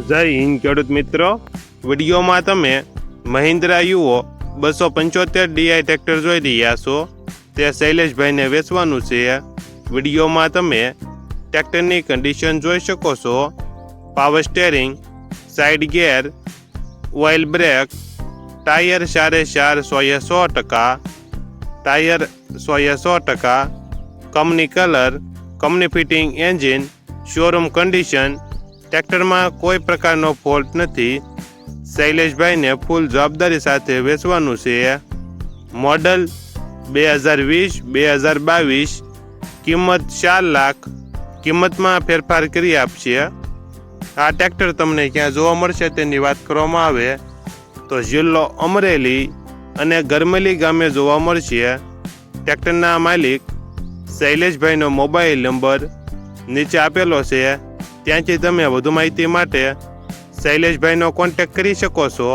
જય હિન્દ, ખેડૂત મિત્રો. વિડીયોમાં તમે મહિન્દ્રા યુઓ બસો પંચોતેર ડીઆઈ ટ્રેક્ટર જોઈ રહ્યા છો. તે શૈલેષભાઈને વેચવાનું છે. વિડીયોમાં તમે ટ્રેક્ટરની કન્ડિશન જોઈ શકો છો. Power steering side gear oil brake tyre સારે ચાર સોએ સો ટકા ટાયર સોએ સો ટકા company colour company fitting engine showroom condition ટ્રેક્ટરમાં કોઈ પ્રકારનો ફોલ્ટ નથી. શૈલેષભાઈને ફૂલ જવાબદારી સાથે વેચવાનું છે. મોડલ બે હજાર વીસ, બે હજાર બાવીસ, કિંમત ચાર લાખ, કિંમતમાં ફેરફાર કરી આપશે. આ ટ્રેક્ટર તમને ક્યાં જોવા મળશે તેની વાત કરવામાં આવે. તો જિલ્લો અમરેલી અને ગરમેલી ગામે જોવા મળશે. ટ્રેક્ટરના માલિક શૈલેષભાઈનો મોબાઈલ નંબર નીચે આપેલો છે. ત્યાંથી તમે વધુ માહિતી માટે શૈલેષભાઈનો કોન્ટેક્ટ કરી શકો છો.